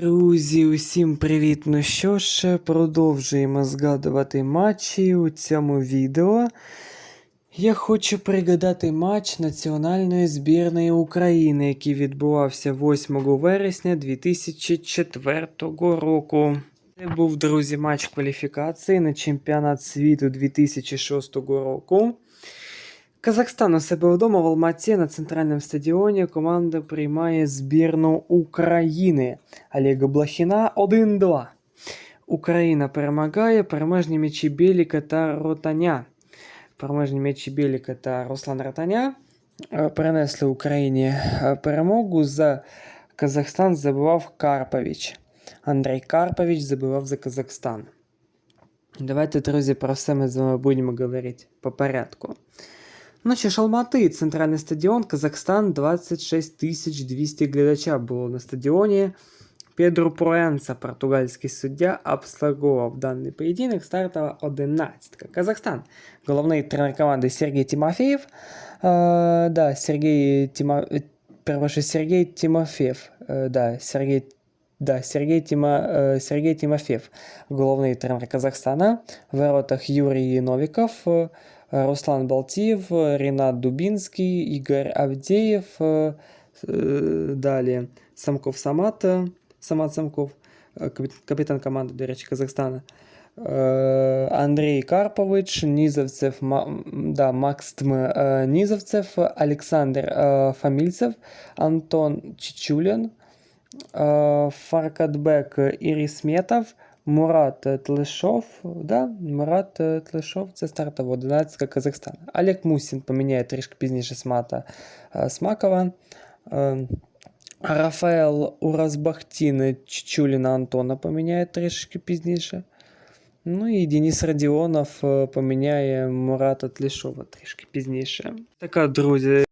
Друзі, усім привіт! Ну що ж, продовжуємо згадувати матчі у цьому відео. Я хочу пригадати матч національної збірної України, який відбувався 8 вересня 2004 року. Це був, друзі, матч кваліфікації на чемпіонат світу 2006 року. Казахстан у себе вдома в Алматі на центральному стадіоні команда приймає збірну України. Олега Блохіна 1-2. Україна перемагає переможні м'ячі Біліка та Ротаня. Переможні м'ячі Біліка та Руслан Ротаня е, перенесли Україні е, перемогу. За Казахстан забивав Карпович. Андрій Карпович забивав за Казахстан. Давайте, друзі, про все ми з вами будемо говорити по порядку. Ну що ж, Алмати, центральний стадіон, Казахстан, 26 200 глядача було на стадіоні. Педро Проенса, португальський суддя, обслуговував даний поєдинок. Стартова 11. Казахстан. Головний тренер команди Сергій Тимофеєв. Е, да, Сергій Тима... е, Перепрошую, Сергій Тимофеєв. Е, да, Сергій Да, Сергій, Тіма, е, Сергій Тимофєв, головний тренер Казахстана. В воротах Юрій Новіков, е, Руслан Балтієв, Рінат Дубінський, Ігор Авдєєв, е, е, далі Самков Самат, е, Самат Самков, е, капі- капітан команди, до речі, Казахстана. Е, Андрій Карпович, Нізовцев, Ма- м, да, Макстм е, Нізовцев, Олександр е, Фамільцев, Антон Чичулін, е, Фаркадбек Ірісметов, Мурат Тлешов, да, Мурат е, Тлешов, це стартова 11 Казахстана. Олег Мусін поміняє трішки пізніше Смата е, Смакова. Е, Рафаел Уразбахтін Чичуліна Антона поміняє трішки пізніше. Ну і Денис Радіонов е, поміняє Мурата Тлішова трішки пізніше. Така, друзі,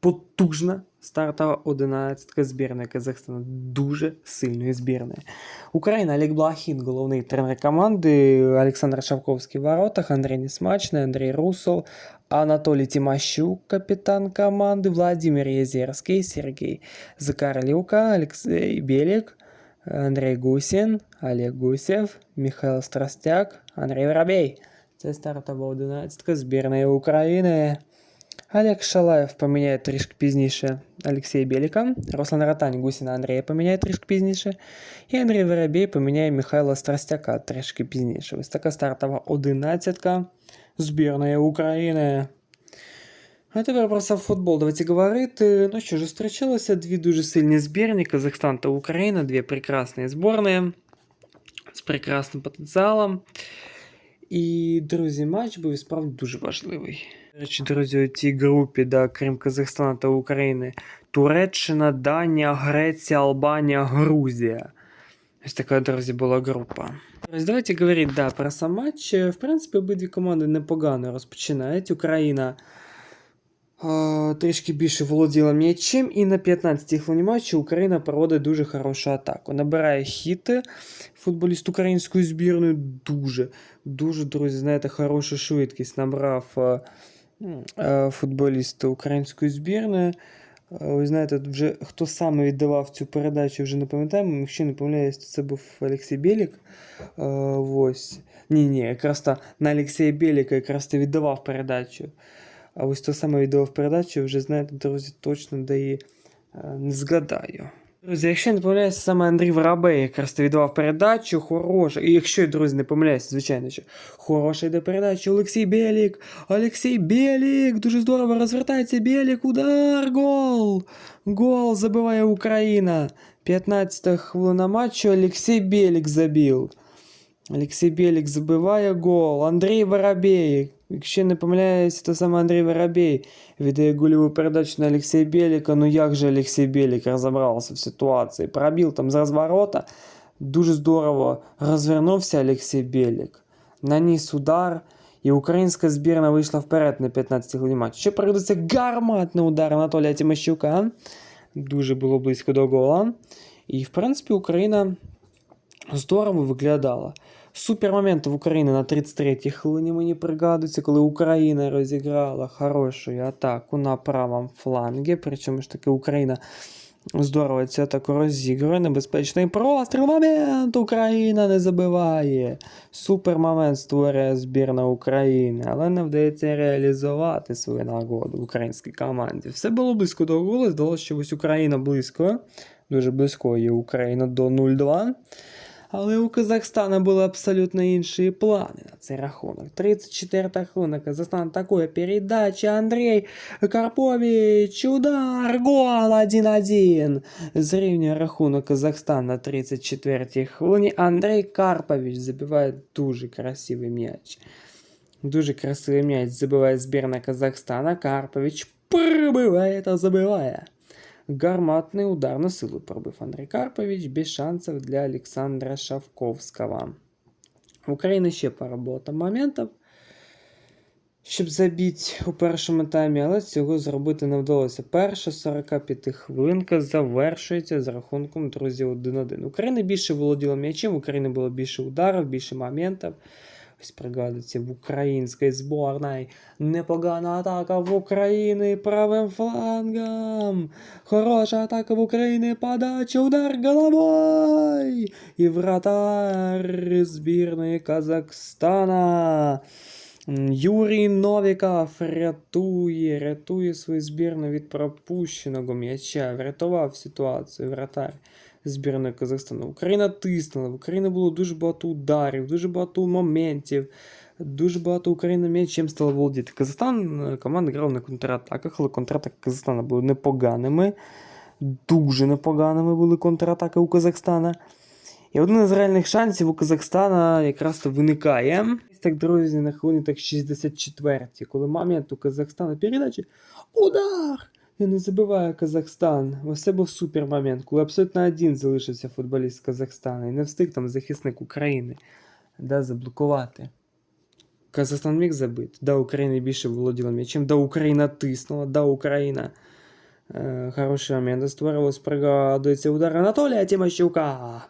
потужна стартова 11 збірної Казахстану. Дуже сильної збірної. Україна Олег Блахін, головний тренер команди, Олександр Шавковський в воротах, Андрій Несмачний, Андрій Русол, Анатолій Тимощук, капітан команди, Владимир Єзерський, Сергій Закарлюка, Олексій Белік, Андрій Гусін, Олег Гусєв, Михайло Страстяк, Андрій Воробей. Це стартова 11 збірної України. Олег Шалаєв поміняє трішки пізніше Олексія Беліка, Руслан Ратань Гусіна Андрія поміняє трішки пізніше, і Андрій Воробей поміняє Михайла Страстяка трішки пізніше. Ось така стартова 11 збірної України. А тепер про сам футбол давайте говорити. Ну що ж, зустрічалися дві дуже сильні збірні Казахстан та Україна, дві прекрасні збірні з прекрасним потенціалом. І, друзі, матч був справді дуже важливий. До речі, друзі, у цій групі, да, крім Казахстана та України, Туреччина, Данія, Греція, Албанія, Грузія. Ось така, друзі, була група. Ось давайте говорити да, про сам матч. В принципі, обидві команди непогано розпочинають. Україна трішки більше володіла м'ячем, і на 15-й хвилині матчу Україна проводить дуже хорошу атаку. Набирає хіти. Футболіст української збірної дуже, дуже, друзі, знаєте, хорошу швидкість набрав е, е, футболіст української збірної. Е, Ви знаєте, вже хто саме віддавав цю передачу, вже не пам'ятаємо. Якщо не помиляюсь, це був Олексій Білік. Ось. Ні, ні, якраз та на Олексія Біліка якраз ти віддавав передачу. А ось хто саме віддавав передачу, вже знаєте, друзі, точно де її е, не згадаю. Друзі, якщо я не помиляюся, саме Андрій Воробей якраз ти віддавав передачу, хороша. І якщо, друзі, не помиляюся, звичайно, що хороша йде передача. Олексій Білік. Олексій Білік. Дуже здорово розвертається Білік. Удар. Гол. Гол забиває Україна. 15 хвилина матчу. Олексій Білік забив. Олексій Білік забиває гол. Андрій Воробей. Якщо не помиляюсь, то саме Андрій Воробей віддає гольову передачу на Олексія Біліка. Ну як же Олексій Білік розібрався в ситуації? Пробив там з розворота. Дуже здорово розвернувся Олексій Білік. Наніс удар. І українська збірна вийшла вперед на 15 хвилині матчу. Ще прийдеться гарматний удар Анатолія Тимощука. Дуже було близько до гола. І, в принципі, Україна здорово виглядала. Супер момент в Україні на 33-й хвилині мені пригадується, коли Україна розіграла хорошу атаку на правому флангі. Причому ж таки Україна Здорово, це так розігрує. Небезпечний простріл. Момент! Україна не забиває. Супер момент створює збірна України, але не вдається реалізувати свою нагоду в українській команді. Все було близько до голу. Здалося, що ось Україна близько. Дуже близько є Україна до 0-2. Але у Казахстана були абсолютно інші плани на цей рахунок. 34 хвилина. Казахстан атакує. Передача Андрій Карпович. Удар. Гол 1-1. Зрівнює рахунок Казахстан на 34 хвилині. Андрій Карпович забиває дуже красивий м'яч. Дуже красивий м'яч забиває збірна Казахстана. Карпович пробиває та забиває. Гарматний удар на силу пробив Андрій Карпович без шансів для Олександра Шавковського. В Україні ще пара моментів, щоб забити у першому таймі, але цього зробити не вдалося. Перша 45 хвилинка завершується з рахунком друзі 1-1. Україна більше володіла м'ячем, в Україні було більше ударів, більше моментів. Ось пригадується в українській зборній. Непогана атака в Україні правим флангом. Хороша атака в Україні, подача, удар головой. І вратар збірної Казахстана. Юрій Новіков рятує, рятує свою збірну від пропущеного м'яча, врятував ситуацію вратар збірної Казахстану. Україна тиснула, в Україні було дуже багато ударів, дуже багато моментів, дуже багато Україна м'ячем стала володіти. Казахстан е, команда грала на контратаках, але контратаки Казахстана були непоганими. Дуже непоганими були контратаки у Казахстана. І один із реальних шансів у Казахстана якраз то виникає. Так, друзі, на хвилині так 64-ті, коли момент у Казахстана передачі. Удар! І не забиває Казахстан. Ось це був супер момент, коли абсолютно один залишився футболіст Казахстана і не встиг там захисник України да, заблокувати. Казахстан міг забити. Да, Україна більше володіла м'ячем, да, Україна тиснула, да, Україна. Е, хороший момент створилось, пригадується удар Анатолія Тимощука.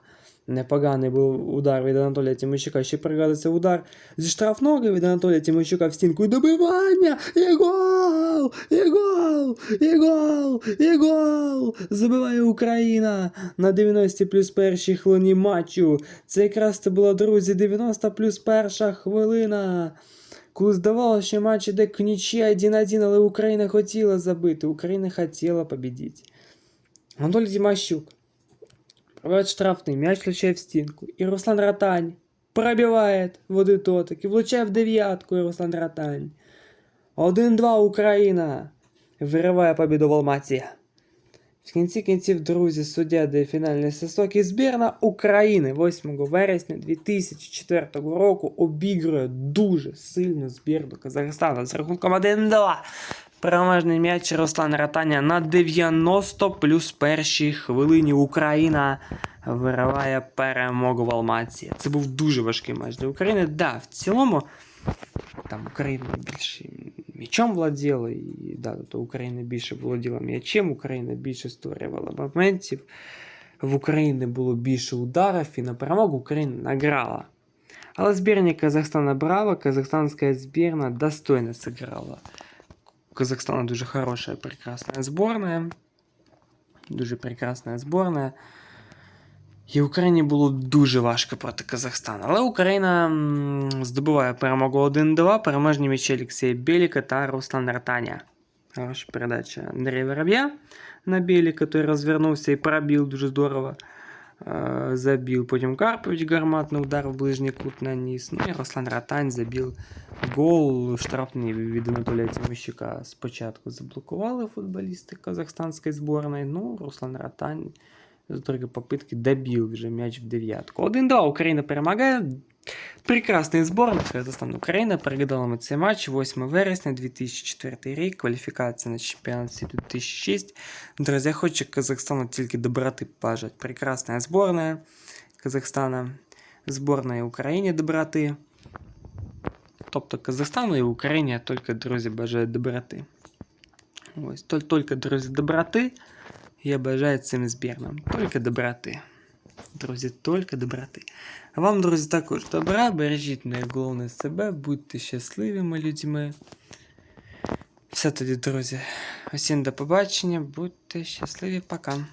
Непоганий був удар від Анатолія Тимощука. Ще пригадується удар зі штрафного від Анатолія Тимощука в стінку і добивання! І гол! І гол! І гол! І гол! Забиває Україна на 90 плюс першій хвилині матчу. Це якраз це була, друзі, 90 плюс перша хвилина. Коли здавалося, що матч іде к нічі 1-1, але Україна хотіла забити, Україна хотіла победити. Анатолій Тимощук Пробивает штрафный, мяч влучает в стенку. И Руслан Ротань пробивает в один тотик. І влучає в дев'ятку і Руслан Ротань. 1-2 Україна. Вириває побіду в Алматі. В кінці кінців, друзі, суддя дає фінальний свисток і збірна України 8 вересня 2004 року обігрує дуже сильну збірну Казахстану з рахунком 1-2. Переможний м'яч Руслан Ратаня на 90 плюс першій хвилині Україна вириває перемогу в Алматі. Це був дуже важкий матч для України. Да, в цілому там Україна більше м'ячом владіла, і да, то Україна більше володіла м'ячем, Україна більше створювала моментів. В Україні було більше ударів, і на перемогу Україна награла. Але збірня Казахстана брала, казахстанська збірна достойно сыграла. Казахстана дуже хорошая, прекрасная сборная. Дуже прекрасна зборна. І Україні було дуже важко проти Казахстана. Але Україна здобуває перемогу 1-2. Переможні м'ячі Олексія Беліка та Руслан Ртаня. Хороша передача Андрія Вороб'я на Беліка, той розвернувся і пробив дуже здорово. Е, Забил потім Карпович гарматний удар в ближній кут наніс. Ну і Руслан Ратань забив гол штрафний від Анатолія Тимощука. Спочатку заблокували футболісти казахстанської зборної. Ну, Руслан Ратань з попитки добив вже м'яч в дев'ятку. 1-2 Україна перемагає. Прекрасний збор. Казахстан Україна. Переглядали ми цей матч 8 вересня 2004 рік. Кваліфікація на чемпіонат світу 2006. Друзі, хочу Казахстану тільки доброти пожать. Прекрасна зборна Казахстана. Зборної Україні доброти. Тобто Казахстану і Україні тільки, друзі, бажаю доброти. Ось, тільки, друзі, доброти. Я бажаю цим збірнам. Тільки доброти. Друзі, тільки доброти. А вам, друзі, також добра, бережіть найголовне себе, будьте щасливими людьми. Все тоді, друзі. Усім до побачення, будьте щасливі, пока.